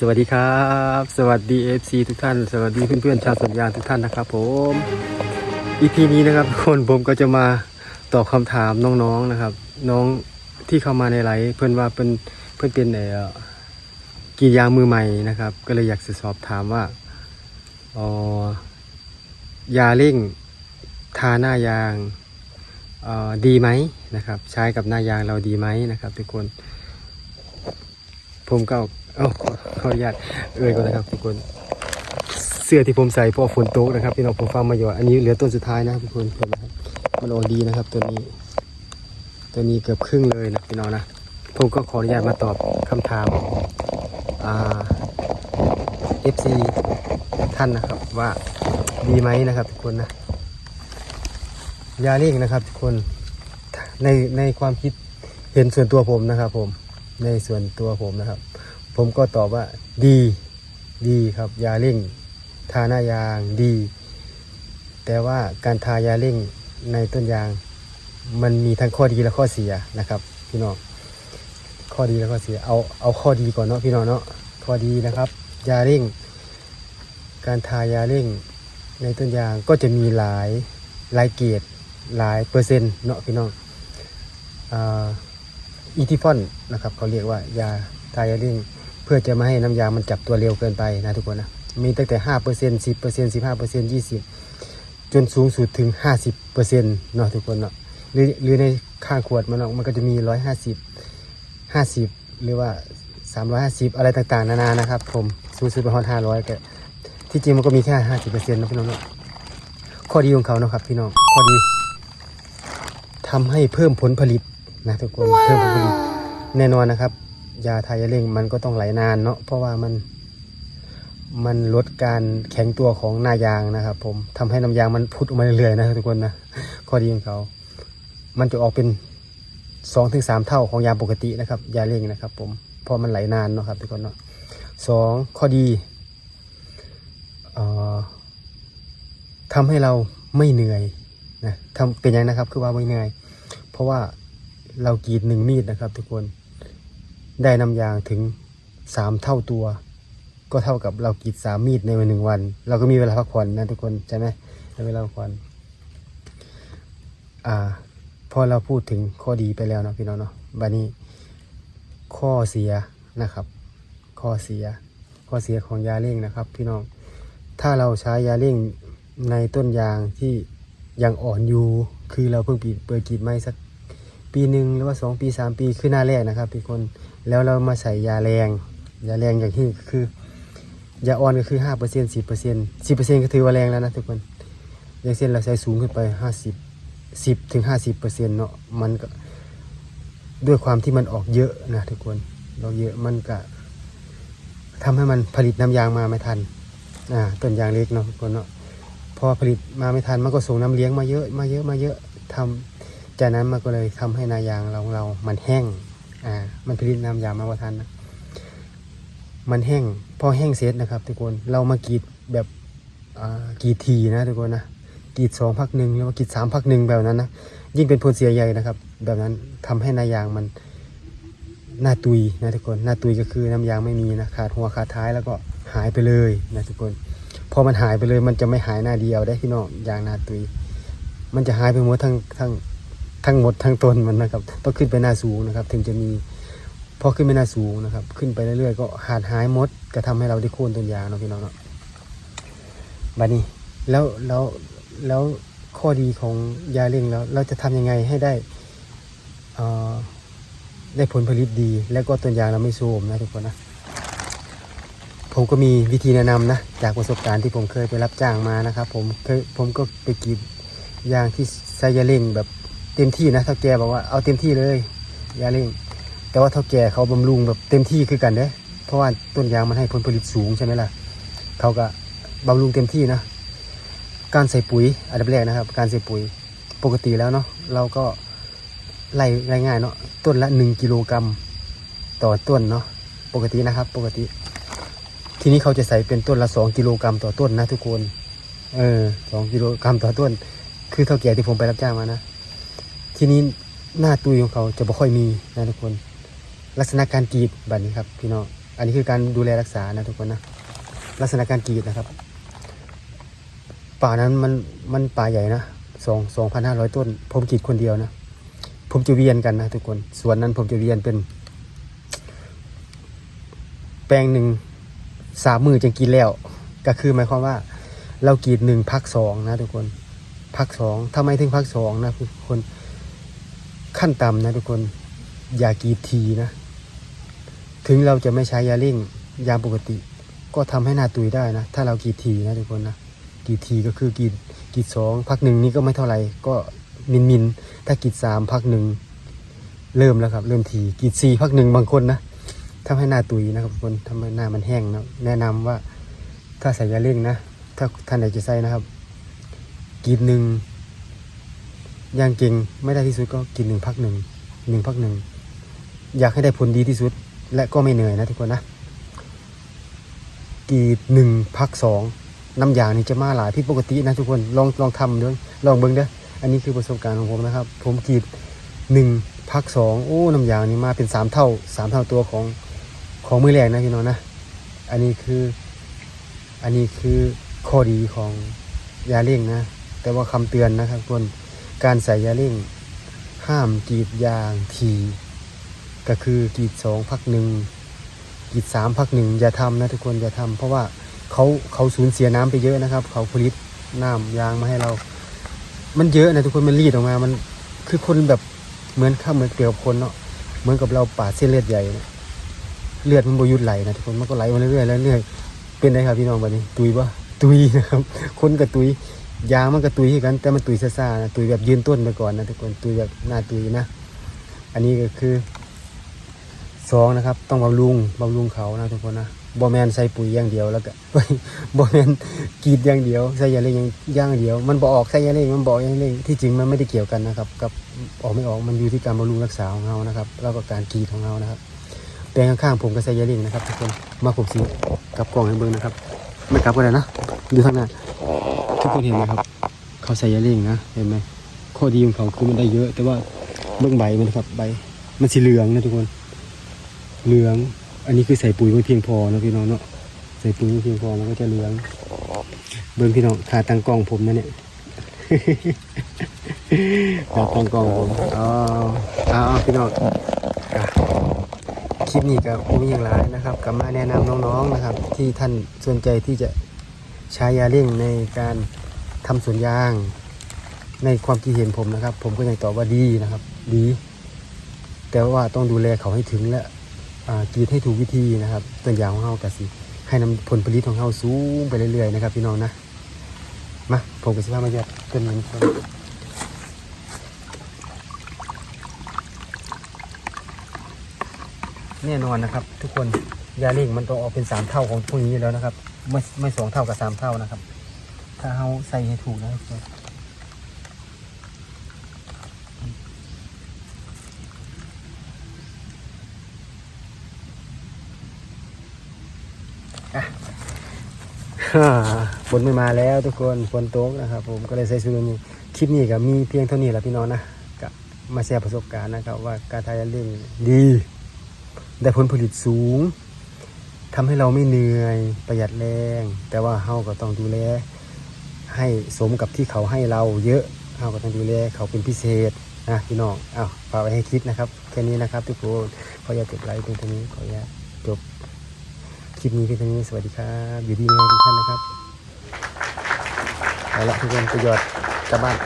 สวัสดีครับ สวัสดี FC ทุกท่าน สวัสดีเพื่อนๆชาวสวนยางทุกท่านนะครับ ผม EP นี้นะครับทุกคนผมก็จะมาตอบคำถามน้องๆนะครับ น้องที่เข้ามาในไลฟ์เพื่อนว่าเป็นเพื่อนเป็นเอ่อกรียางมือใหม่นะครับ ก็เลยอยากจะสอบถามว่าอ๋อยาเร่งทาหน้ายางออดีไหมนะครับ ใช้กับหน้ายางเราดีไหมนะครับ ทุกคน ผมก็ เอาเอ้าขออนุญาตเอ่ยก่อนนะครับทุกคนเสื้อที่ผมใส่เพราะฝนตกนะครับพี่น้องผมฟังมาอยู่อันนี้เหลือต้นสุดท้ายนะทุกคนเห็นไหมครับมันออกดีนะครับตัวนี้ ตัวนี้เกือบครึ่งเลยนะพี่น้องนะผมก็ขออนุญาตมาตอบคำถามอ่า FC ท่านนะครับว่าดีไหมนะครับทุกคนนะยาเร่งนะครับทุกคนในในความคิดเห็นส่วนตัวผมนะครับ ผมในส่วนตัวผมนะครับ ผมก็ตอบว่าดี ดีครับยาเร่ง ทาหน้ายางดี แต่ว่าการทายาเร่งในต้นยาง มันมีทั้งข้อดีและข้อเสียนะครับพี่น้องข้อดีและข้อเสียเอาเอาข้อดีก่อนเนาะพี่น้องเนาะข้อดีนะครับ ยาเร่ง การทายาเร่งในต้นยางก็จะมีหลายหลายเกรดหลายเปอร์เซ็นต์เนาะพี่น้องอีทิฟอนนะครับเขาเรียกว่ายาทายาเร่ง พื่อจะไม่ให้น้ำยางมันจับตัวเร็วเกินไปนะทุกคนนะมีตั้งแต่ห้าเปอร์เซ็นต์สิบเปอร์เซ็นต์สิบห้าเปอร์เซ็นต์ยี่สิบจนสูงสุดถึงห้าสิบเปอร์เซ็นต์เนาะทุกคนเนาะหรือหรือในข้างขวดมันเนาะมันก็จะมีร้อยห้าสิบห้าสิบหรือว่าสามร้อยห้าสิบอะไรต่างๆ นานานะครับ ผมสูงสุดเป็นฮอนห้าร้อยก็ที่จริงมันก็มีแค่ห้าสิบเปอร์เซ็นต์นะพี่น้องเนาะข้อดีของเขานะครับพี่น้องข้อดีทำให้เพิ่มผลผลิตนะทุกคนเพิ่มผลผลิตแน่นอนนะครับ ยาทายาเร่งมันก็ต้องไหลนานเนาะเพราะว่ามันมันลดการแข็งตัวของหน้ายางนะครับ ผมทำให้น้ำยางมันพุดออกมาเรื่อยๆนะทุกคนนะข้อดีของเขา มันจะออกเป็นสองถึงสามเท่าของยางปกตินะครับยาเร่งนะครับ ผมเพราะมันไหลนานเนาะครับทุกคนเนาะสองข้อดีออทำให้เราไม่เหนื่อยนะทำเป็นยังนะครับคือว่าไม่เหนื่อย เพราะว่าเรากรีดหนึ่งมีดนะครับ ทุกคน ได้น้ำยางถึงสามเท่าตัว ก็เท่ากับเรากรีดสามมีดในวันหนึ่งวัน เราก็มีเวลาพักผ่อนนะทุกคนใช่ไหมเวลาพักผ่อนอ่าพอเราพูดถึงข้อดีไปแล้วเนาะพี่น้องเนาะบัดนี้ข้อเสียนะครับ ข้อเสีย ข้อเสียของยาเร่งนะครับ พี่น้อง ถ้าเราใช้ยาเร่งในต้นยางที่ยังอ่อนอยู่ คือเราเพิ่งปีเปิดกรีดไม้สักปีหนึ่งหรือว่าสองปีสามปีคือหน้าแรกนะครับทุกคน แล้วเรามาใส่ยาแรง ยาแรงอย่างที่คือยาอ่อนก็คือห้าเปอร์เซ็นสิบเปอร์เซ็นสิบเปอร์เซ็นก็ถือว่าแรงแล้วนะทุกคนอย่างเช่นเราใส่สูงขึ้นไปห้าสิบสิบถึงห้าสิบเปอร์เซ็นเนาะมันก็ด้วยความที่มันออกเยอะนะทุกคนเราเยอะมันก็ทำให้มันผลิตน้ำยางมาไม่ทันอ่าต้นยางเล็กเนาะทุกคนเนาะพอผลิตมาไม่ทันมันก็ส่งน้ำเลี้ยงมาเยอะมาเยอะมาเยอะทำจากนั้นมันก็เลยทำให้นายางเราเรา มันแห้ง อ่า มันผลิตน้ำยางมาว่าทันนะมันแห้ง พอแห้งเสร็จนะครับ ทุกคน เรามากรีดแบบอ่ากรีดทีนะทุกคนนะกรีดสองพักหนึ่งหรือว่ากรีดสามพักหนึ่งแบบนั้นนะยิ่งเป็นผลเสียใหญ่นะครับ แบบนั้นทำให้นายางมันหน้าตุยนะทุกคนหน้าตุยก็คือน้ำยางไม่มีนะขาดหัวขาดท้ายแล้วก็หายไปเลยนะทุกคนพอมันหายไปเลย มันจะไม่หายหน้าเดียวได้พี่น้องยางหน้าตุย มันจะหายไปหมดทั้งทั้ง ทั้งหมดทั้งต้นมันนะครับต้องขึ้นไปหน้าสูงนะครับ ถึงจะมีพอขึ้นไปหน้าสูงนะครับ ขึ้นไปเรื่อยๆก็หาดหายหมดก็ทำให้เราได้โค่นต้นยางเนาะพี่น้องเนาะบัดนี้แล้วแล้วแล้วข้อดีของยาเร่งแล้ว เราจะทำยังไงให้ได้อ่อได้ผลผลิตดี แล้วก็ต้นยางเราไม่โทรมนะทุกคนนะผมก็มีวิธีแนะนำนะจากประสบการณ์ที่ผมเคยไปรับจ้างมานะครับ ผมเคยผมก็ไปกรีดยางที่ไซยาเร่งแบบ เต็มที่นะเท่าแกบอกว่าเอาเต็มที่เลยยาเร่ง แต่ว่าเท่าแกเขาบำรุงแบบเต็มที่คือกันเด้เพราะว่าต้นยางมันให้ผลผลิตสูงใช่ไหมล่ะเขาก็บำรุงเต็มที่นะการใส่ปุ๋ยอันดับแรกนะครับ การใส่ปุ๋ยปกติแล้วเนาะเราก็ไล่ง่ายๆเนาะต้นละหนึ่งกิโลกรัมต่อต้นเนาะปกตินะครับ ปกติ ทีนี้เขาจะใส่เป็นต้นละสองกิโลกรัมต่อต้นนะทุกคน เออสองกิโลกรัมต่อต้น คือเท่าแก่ที่ผมไปรับจ้างมานะ ทีนี้หน้าตุยของเขาจะไม่ค่อยมีนะทุกคน ลักษณะการกรีดแบบนี้ครับพี่น้องอันนี้คือการดูแลรักษานะทุกคนนะลักษณะการกรีดนะครับ ป่านั้นมันมันป่าใหญ่นะสองสองพันห้าร้อยต้น ผมกรีดคนเดียวนะผมจะเวียนกันนะทุกคนสวนนั้นผมจะเวียนเป็น แปลงหนึ่งสามมือจึงกินแล้ว ก็คือหมายความว่า เรากรีดหนึ่งพักสองนะทุกคนพักสองทำไมถึงพักสองนะทุกคน ขั้นต่ำนะทุกคนยากรีทีนะ ถึงเราจะไม่ใช้ยาเร่งยาปกติ ก็ทำให้หน้าตุยได้นะ ถ้าเรากีทีนะทุกคนนะกีทีก็คือกีดกีดสองพักหนึ่งนี่ก็ไม่เท่าไหร่ก็มินมินถ้ากีดสามพักหนึ่งเริ่มแล้วครับ เริ่มทีกีดสี่พักหนึ่งบางคนนะทำให้หน้าตุยนะครับทุกคนทำให้หน้ามันแห้งนะแนะนำว่าถ้าใส่ยาเร่งนะ ถ้าท่านไหนจะใส่นะครับกีดหนึ่ง อย่างเก่งไม่ได้ที่สุดก็กินหนึ่งพักหนึ่งหนึ่งพักหนึ่งอยากให้ได้ผลดีที่สุด และก็ไม่เหนื่อยนะทุกคนนะกีดหนึ่งพักสองน้ำยางนี่จะมาหลายผิดปกตินะทุกคนลองลองทำด้วยลองเบิ้งเด้ออันนี้คือประสบการณ์ของผมนะครับ ผมกีดหนึ่งพักสองโอ้น้ำยางนี่มาเป็นสามเท่าสามเท่าตัวของของมือแรกนะพี่น้องนะ อันนี้คืออันนี้คือข้อดีของยาเร่งนะ แต่ว่าคำเตือนนะครับทุกคน การใส่ยาเร่ง ห้ามกรีดยางทีก็คือกรีดสองพักหนึ่งกรีดสามพักหนึ่งอย่าทำนะทุกคนอย่าทำเพราะว่าเขาเขาสูญเสียน้ำไปเยอะนะครับ เขาผลิตน้ำยางมาให้เรา มันเยอะนะทุกคนมันรีดออกมา มันคือคนแบบเหมือนข้าเหมือนเปรียวคนเนาะเหมือนกับเราปาดเส้นเลือดใหญ่นะเลือดมันบยุดไหลนะทุกคนมันก็ไหลมาเรื่อยๆเรื่อยๆเป็นไงครับพี่น้องวันนี้ ตุยปะตุยนะครับคนกับตุย ยางมันก็ตุยกัน แต่มันตุยซ่าๆนะตุยแบบยืนต้นไปก่อนนะทุกคนตุยแบบหน้าตุยนะ อันนี้ก็คือสองนะครับ ต้องบำรุงบำรุงเขานะทุกคนนะบอแมนใส่ปุ๋ยอย่างเดียวแล้วก็บอแมนกีดอย่างเดียวใส่ยาเล่งอย่างอย่างเดียว มันบอออกใส่ยาเล่งมันบออกยาเล่งที่จริงมันไม่ได้เกี่ยวกันนะครับ กับออกไม่ออกมันอยู่ที่การบำรุงรักษาของเรานะครับ แล้วก็การกีดของเรานะครับแปลงข้างๆผมก็ใส่ยาเล่งนะครับทุกคนมาผมสีกับกล่องให้เบิ่งนะครับไม่กลับก็ได้นะดูข้างหน้า ทุกคนเห็นไหมครับ เขาใส่ยาเร่งนะเห็นไหมข้อดีของเขาคือมันได้เยอะ แต่ว่าเบื้องใบมันครับใบ มันสีเหลืองนะทุกคน เหลือง อันนี้คือใส่ปุ๋ยไม่เพียงพอนะพี่น้องเนาะใส่ปุ๋ยไม่เพียงพอมันก็จะเหลือง เบิ้องพี่น้องขาตั้งกล้องผมนะเนี่ยขาตังกล้องผมอ๋อเอาเอพี่น้องคลิปนี้กับผมอย่างไรนะครับกลับมาแนะนำน้องๆนะครับ ที่ท่านสนใจที่จะใช้ยาเร่งในการ ทำสวนยาง ในความคิดเห็นผมนะครับ ผมก็ยังตอบว่าดีนะครับ ดี แต่ว่าต้องดูแลเขาให้ถึงและกรีดให้ถูกวิธีนะครับต้นยางของเรากสิให้นำผลผลิตของเราสูงไปเรื่อยๆนะครับ พี่น้องนะมาผมกับสิพามาจัดต้นนี้ก่อนแน่นอนนะครับ ทุกคนยาเร่งมันต้องออกเป็นสามเท่าของพวกนี้แล้วนะครับ ไม่ไม่สองเท่ากับสามเท่านะครับ ถ้าเขาใส่ให้ถูกนะทุกคนอะฝนไม่มาแล้วทุกคนฝนตกนะครับ ผมก็เลยใส่ชุดนี้คลิปนี้ก็มีเพียงเท่านี้แหละพี่น้องนะก็มาแชร์ประสบการณ์นะครับ ว่าการทายาเร่งดี ได้ผลผลิตสูงทำให้เราไม่เหนื่อยประหยัดแรง แต่ว่าเฮาก็ต้องดูแล ให้สมกับที่เขาให้เราเยอะเอาก็ต้องดูแลเขาเป็นพิเศษนะพี่น้องเอาฝากไว้ให้คิดนะครับแค่นี้นะครับทุกคนขออย่ากจบไลค์เพียงเท่านี้ขออย่าตจบคลิปนี้เพียงเท่านี้สวัสดีครับอยู่ดีมีทุกท่านนะครับเอาละทุกคนประโยชน์กลับบ้าน